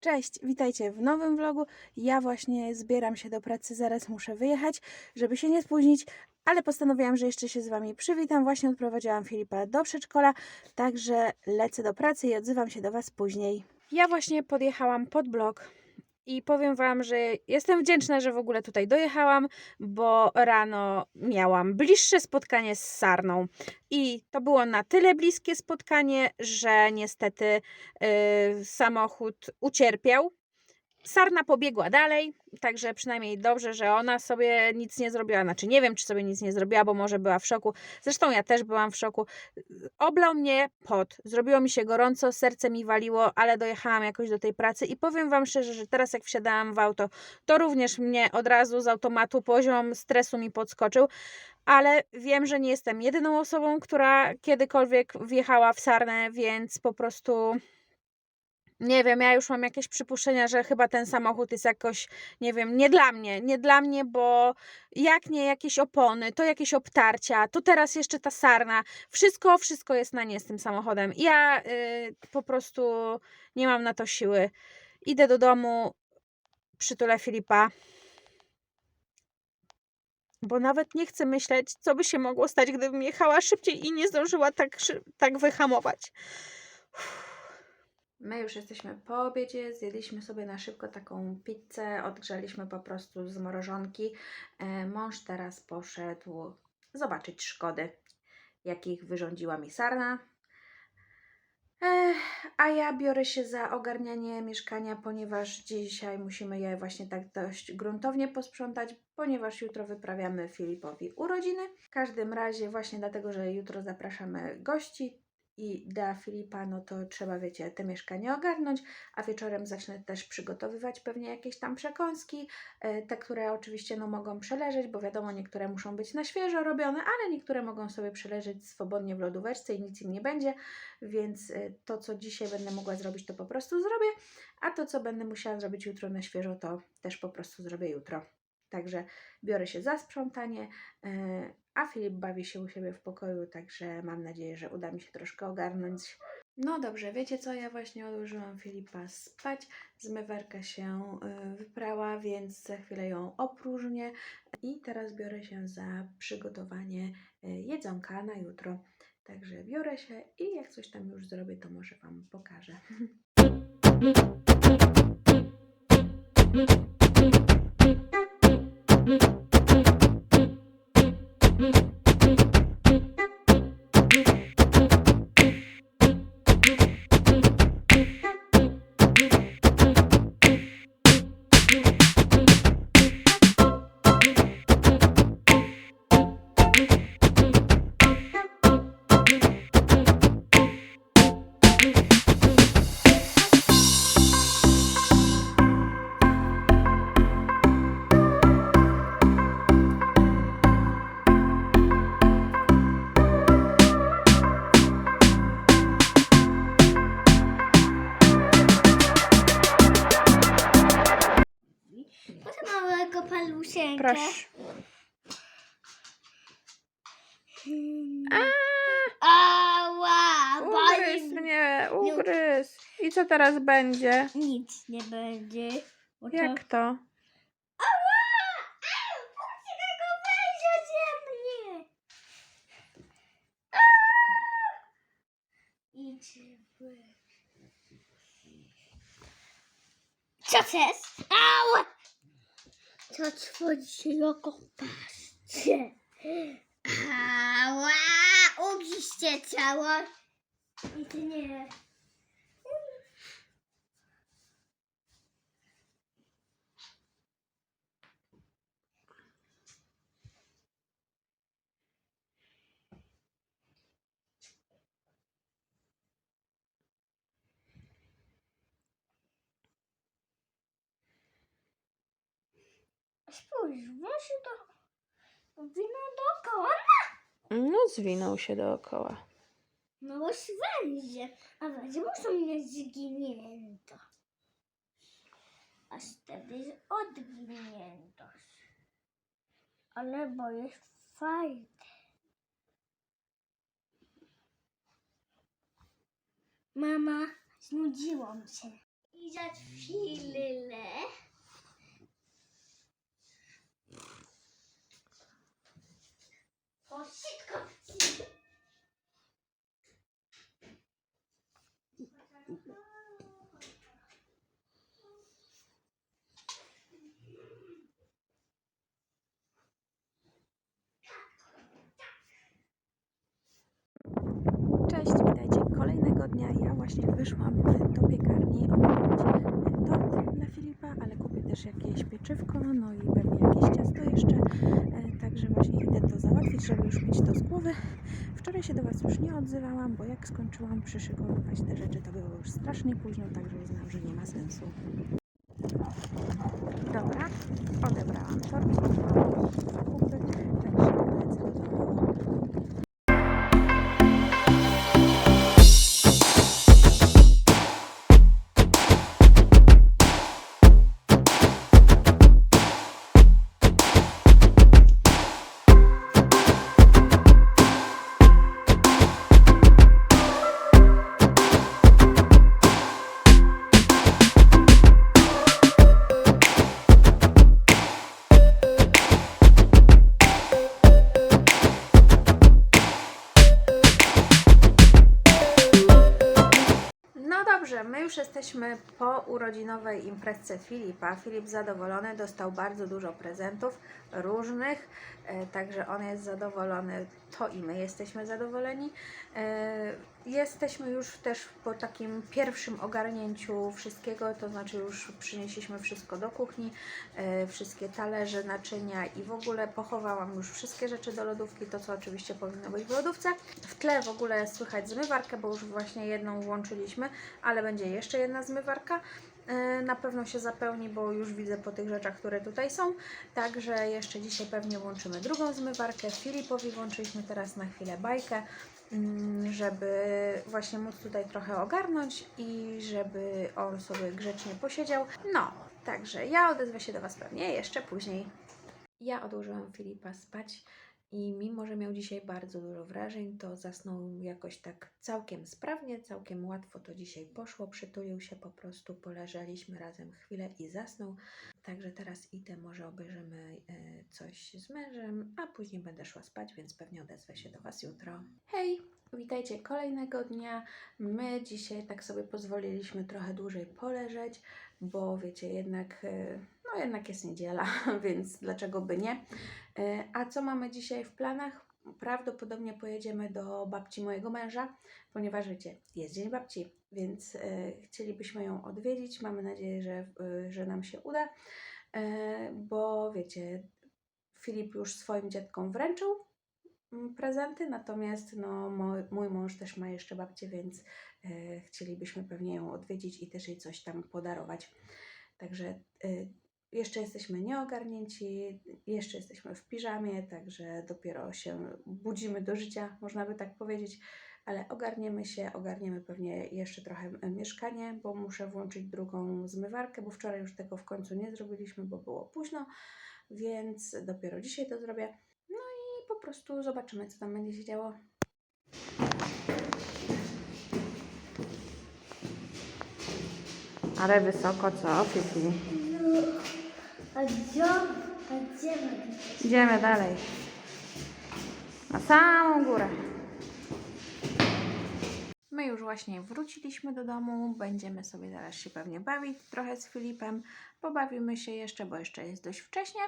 Cześć, witajcie w nowym vlogu. Ja właśnie zbieram się do pracy, zaraz muszę wyjechać, żeby się nie spóźnić, ale postanowiłam, że jeszcze się z Wami przywitam. Właśnie odprowadziłam Filipa do przedszkola, także lecę do pracy i odzywam się do Was później. Ja właśnie podjechałam pod blok i powiem Wam, że jestem wdzięczna, że w ogóle tutaj dojechałam, bo rano miałam bliższe spotkanie z Sarną. I to było na tyle bliskie spotkanie, że niestety yy, samochód ucierpiał. Sarna pobiegła dalej, także przynajmniej dobrze, że ona sobie nic nie zrobiła. Znaczy, nie wiem, czy sobie nic nie zrobiła, bo może była w szoku. Zresztą ja też byłam w szoku. Oblał mnie pot, zrobiło mi się gorąco, serce mi waliło, ale dojechałam jakoś do tej pracy i powiem Wam szczerze, że teraz jak wsiadałam w auto, to również mnie od razu z automatu poziom stresu mi podskoczył, ale wiem, że nie jestem jedyną osobą, która kiedykolwiek wjechała w sarnę, więc po prostu nie wiem, ja już mam jakieś przypuszczenia, że chyba ten samochód jest jakoś, nie wiem, nie dla mnie, nie dla mnie, bo jak nie jakieś opony, to jakieś obtarcia, to teraz jeszcze ta sarna, wszystko, wszystko jest na nie z tym samochodem. Ja y, po prostu nie mam na to siły. Idę do domu, przytulę Filipa, bo nawet nie chcę myśleć, co by się mogło stać, gdybym jechała szybciej i nie zdążyła tak, tak wyhamować. My już jesteśmy po obiedzie, zjedliśmy sobie na szybko taką pizzę, odgrzaliśmy po prostu z mrożonki. E, Mąż teraz poszedł zobaczyć szkody, jakich wyrządziła mi sarna. Ech, a ja biorę się za ogarnianie mieszkania, ponieważ dzisiaj musimy je właśnie tak dość gruntownie posprzątać, ponieważ jutro wyprawiamy Filipowi urodziny. W każdym razie właśnie dlatego, że jutro zapraszamy gości i dla Filipa, no to trzeba, wiecie, te mieszkanie ogarnąć, a wieczorem zacznę też przygotowywać pewnie jakieś tam przekąski, e, te, które oczywiście no, mogą przeleżeć, bo wiadomo, niektóre muszą być na świeżo robione, ale niektóre mogą sobie przeleżeć swobodnie w lodóweczce i nic im nie będzie, więc e, to, co dzisiaj będę mogła zrobić, to po prostu zrobię, a to, co będę musiała zrobić jutro na świeżo, to też po prostu zrobię jutro. Także biorę się za sprzątanie, e, a Filip bawi się u siebie w pokoju, także mam nadzieję, że uda mi się troszkę ogarnąć. No dobrze, wiecie co? Ja właśnie odłożyłam Filipa spać. Zmywarka się y, wyprała, więc za chwilę ją opróżnię. I teraz biorę się za przygotowanie y, jedzonka na jutro. Także biorę się i jak coś tam już zrobię, to może Wam pokażę. palusieńka. Proszę. Ała, boli ugryz mnie. mnie, ugryz. I co teraz będzie? Nic nie będzie. Bo to... Jak to? Ała! Ała! Puśćcie go ode mnie! Co to jest? Ała! Co tworzy oko patrzcie? Ała! Ugiście ciało! I ty nie. Spójrz, włosie to wino dookoła. No, zwinął się dookoła. No węzie, a węzie muszą mieć zginięto. A wtedy jest odginiętość. Ale bo jest fajne. Mama, znudziło mi się. lizać filyle. Cześć, witajcie kolejnego dnia. Ja właśnie wyszłam do piekarni odebrać e, tort dla Filipa, ale kupię też jakieś pieczywko, no i pewnie jakieś ciasto jeszcze. E, Także właśnie idę to załatwić, żeby już mieć to z głowy. Wczoraj się do Was już nie odzywałam, bo jak skończyłam przyszykowywać te rzeczy, to było już strasznie późno, także uznałam, że nie ma sensu. Po urodzinowej imprezce Filipa. Filip zadowolony, dostał bardzo dużo prezentów różnych, e, także on jest zadowolony, to i my jesteśmy zadowoleni. Jesteśmy już też po takim pierwszym ogarnięciu wszystkiego, to znaczy już przynieśliśmy wszystko do kuchni, e, wszystkie talerze, naczynia i w ogóle pochowałam już wszystkie rzeczy do lodówki, to co oczywiście powinno być w lodówce. W tle w ogóle słychać zmywarkę, bo już właśnie jedną włączyliśmy, ale będzie jeszcze jedna zmywarka. E, Na pewno się zapełni, bo już widzę po tych rzeczach, które tutaj są. Także jeszcze dzisiaj pewnie włączymy drugą zmywarkę. Filipowi włączyliśmy teraz na chwilę bajkę, mm, żeby właśnie móc tutaj trochę ogarnąć i żeby on sobie grzecznie posiedział. No, także ja odezwę się do Was pewnie jeszcze później. Ja odłożyłam Filipa spać i mimo, że miał dzisiaj bardzo dużo wrażeń, to zasnął jakoś tak całkiem sprawnie, całkiem łatwo to dzisiaj poszło. Przytulił się po prostu, poleżeliśmy razem chwilę i zasnął. Także teraz idę, może obejrzymy e, coś z mężem, a później będę szła spać, więc pewnie odezwę się do Was jutro. Hej! Witajcie kolejnego dnia. My dzisiaj tak sobie pozwoliliśmy trochę dłużej poleżeć, bo wiecie, jednak, e, no jednak jest niedziela, więc dlaczego by nie? E, A co mamy dzisiaj w planach? Prawdopodobnie pojedziemy do babci mojego męża, ponieważ wiecie, jest Dzień Babci, więc e, chcielibyśmy ją odwiedzić. Mamy nadzieję, że, że nam się uda, bo wiecie, Filip już swoim dziadkom wręczył prezenty, natomiast no, mój, mój mąż też ma jeszcze babcię, więc e, chcielibyśmy pewnie ją odwiedzić i też jej coś tam podarować. Także e, jeszcze jesteśmy nieogarnięci, jeszcze jesteśmy w piżamie, także dopiero się budzimy do życia, można by tak powiedzieć, ale ogarniemy się, ogarniemy pewnie jeszcze trochę e, mieszkanie, bo muszę włączyć drugą zmywarkę, bo wczoraj już tego w końcu nie zrobiliśmy, bo było późno, więc dopiero dzisiaj to zrobię. Prostu zobaczymy, co tam będzie się działo. Ale wysoko, co, Fifi? No, a gdzie? A gdzie my Idziemy dalej. Na samą górę. Już właśnie wróciliśmy do domu. Będziemy sobie teraz się pewnie bawić trochę z Filipem. Pobawimy się jeszcze, bo jeszcze jest dość wcześnie.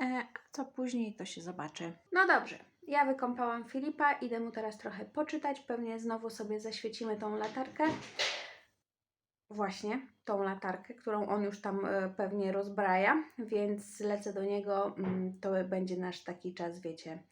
E, A co później, to się zobaczy. No dobrze. Ja wykąpałam Filipa, idę mu teraz trochę poczytać. Pewnie znowu sobie zaświecimy tą latarkę. Właśnie tą latarkę, którą on już tam e, pewnie rozbraja, więc lecę do niego. mm, To będzie nasz taki czas, wiecie.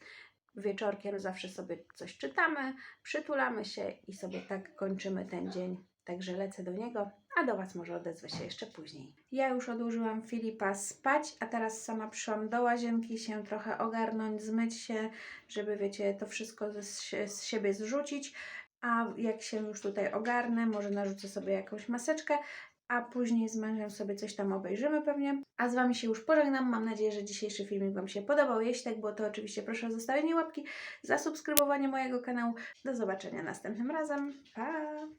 Wieczorkiem zawsze sobie coś czytamy, przytulamy się i sobie tak kończymy ten dzień. Także lecę do niego, a do Was może odezwę się jeszcze później. Ja już odłożyłam Filipa spać, a teraz sama przyszłam do łazienki się trochę ogarnąć, zmyć się, żeby wiecie, to wszystko z, z siebie zrzucić. A jak się już tutaj ogarnę, może narzucę sobie jakąś maseczkę, a później z mężem sobie coś tam obejrzymy pewnie. A z Wami się już pożegnam. Mam nadzieję, że dzisiejszy filmik Wam się podobał. Jeśli tak było, to oczywiście proszę o zostawienie łapki, zasubskrybowanie mojego kanału. Do zobaczenia następnym razem. Pa!